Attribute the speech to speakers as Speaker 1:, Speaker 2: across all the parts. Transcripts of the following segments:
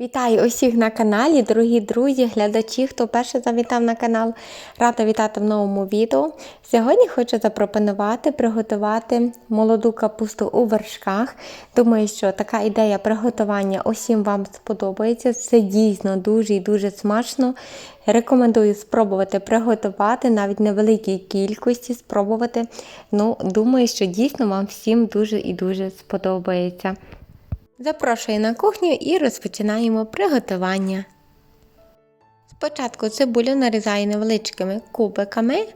Speaker 1: Вітаю усіх на каналі, дорогі друзі, глядачі, хто перше завітав на канал. Рада вітати в новому відео. Сьогодні хочу запропонувати приготувати молоду капусту у вершках. Думаю, що така ідея приготування усім вам сподобається. Це дійсно дуже і дуже смачно. Рекомендую спробувати приготувати навіть невеликій кількості спробувати. Ну, думаю, що дійсно вам всім дуже і дуже сподобається. Запрошую на кухню і розпочинаємо приготування. Спочатку цибулю нарізаю невеличкими кубиками.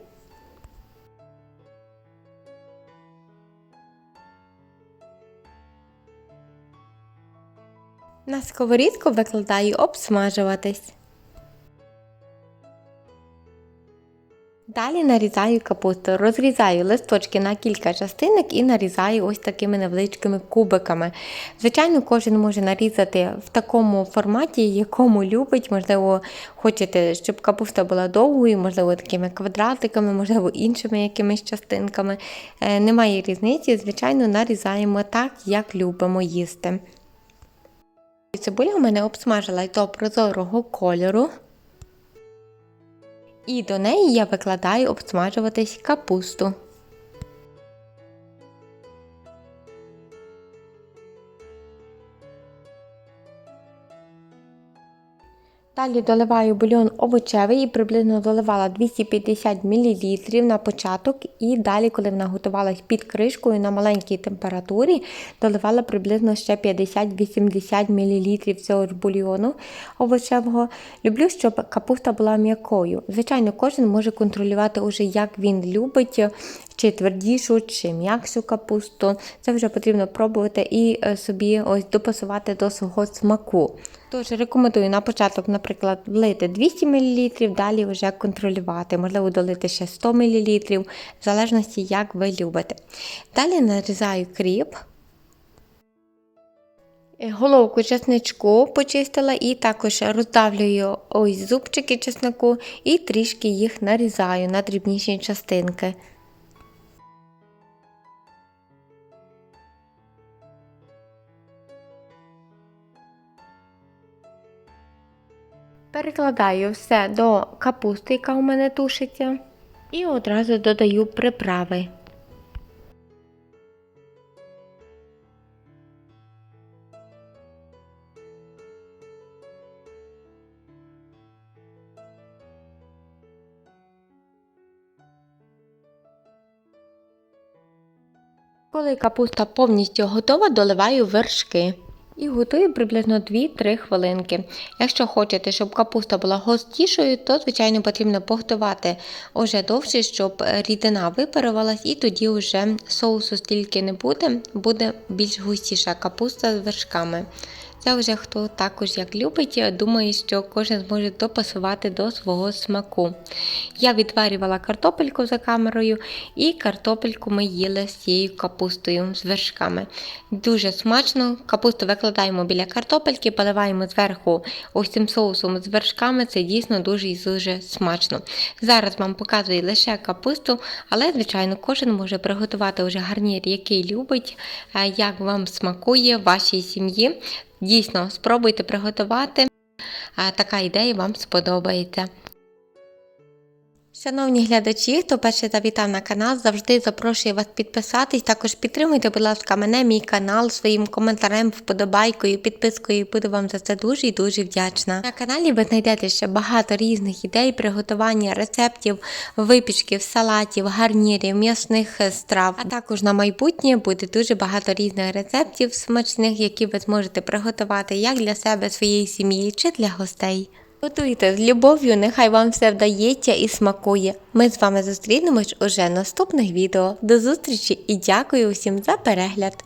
Speaker 1: На сковорідку викладаю обсмажуватись. Далі нарізаю капусту, розрізаю листочки на кілька частинок і нарізаю ось такими невеличкими кубиками. Звичайно, кожен може нарізати в такому форматі, якому любить. Можливо, хочете, щоб капуста була довгою, можливо, такими квадратиками, можливо, іншими якимись частинками. Е, Немає різниці, звичайно, нарізаємо так, як любимо їсти. Цибуля у мене обсмажила до прозорого кольору. І до неї я викладаю обсмажуватись капусту. Далі доливаю бульйон овочевий і приблизно доливала 250 мл на початок. І далі, коли вона готувалась під кришкою на маленькій температурі, доливала приблизно ще 50-80 мл цього ж бульйону овочевого. Люблю, щоб капуста була м'якою. Звичайно, кожен може контролювати, уже, як він любить, чи твердішу, чи м'якшу капусту. Це вже потрібно пробувати і е, собі ось допасувати до свого смаку. Тож рекомендую на початок, наприклад, влити 200 мл, далі вже контролювати, можливо, долити ще 100 мл, в залежності, як ви любите. Далі нарізаю кріп. Головку чесничку почистила і також роздавлюю ось зубчики чеснику і трішки їх нарізаю на дрібніші частинки. Перекладаю все до капусти, яка у мене тушиться, і одразу додаю приправи. Коли капуста повністю готова, доливаю вершки. І готую приблизно 2-3 хвилинки. Якщо хочете, щоб капуста була густішою, то, звичайно, потрібно поготувати уже довше, щоб рідина випарувалась, і тоді вже соусу стільки не буде, буде більш густіша капуста з вершками. Це вже хто також як любить, думаю, що кожен зможе допасувати до свого смаку. Я відварювала картопельку за камерою, і картопельку ми їли з цією капустою з вершками. Дуже смачно. Капусту викладаємо біля картопельки, поливаємо зверху ось цим соусом з вершками. Це дійсно дуже і дуже смачно. Зараз вам показую лише капусту, але, звичайно, кожен може приготувати вже гарнір, який любить, як вам смакує в вашій сім'ї. Дійсно, спробуйте приготувати. Така ідея вам сподобається. Шановні глядачі, хто перший завітав на канал, завжди запрошую вас підписатись. Також підтримуйте, будь ласка, мене, мій канал своїм коментарем, вподобайкою, підпискою. Буду вам за це дуже і дуже вдячна. На каналі ви знайдете ще багато різних ідей приготування рецептів, випічків, салатів, гарнірів, м'ясних страв. А також на майбутнє буде дуже багато різних рецептів смачних, які ви зможете приготувати як для себе, своєї сім'ї чи для гостей. Готуйте з любов'ю, нехай вам все вдається і смакує. Ми з вами зустрінемось уже в наступних відео. До зустрічі і дякую усім за перегляд!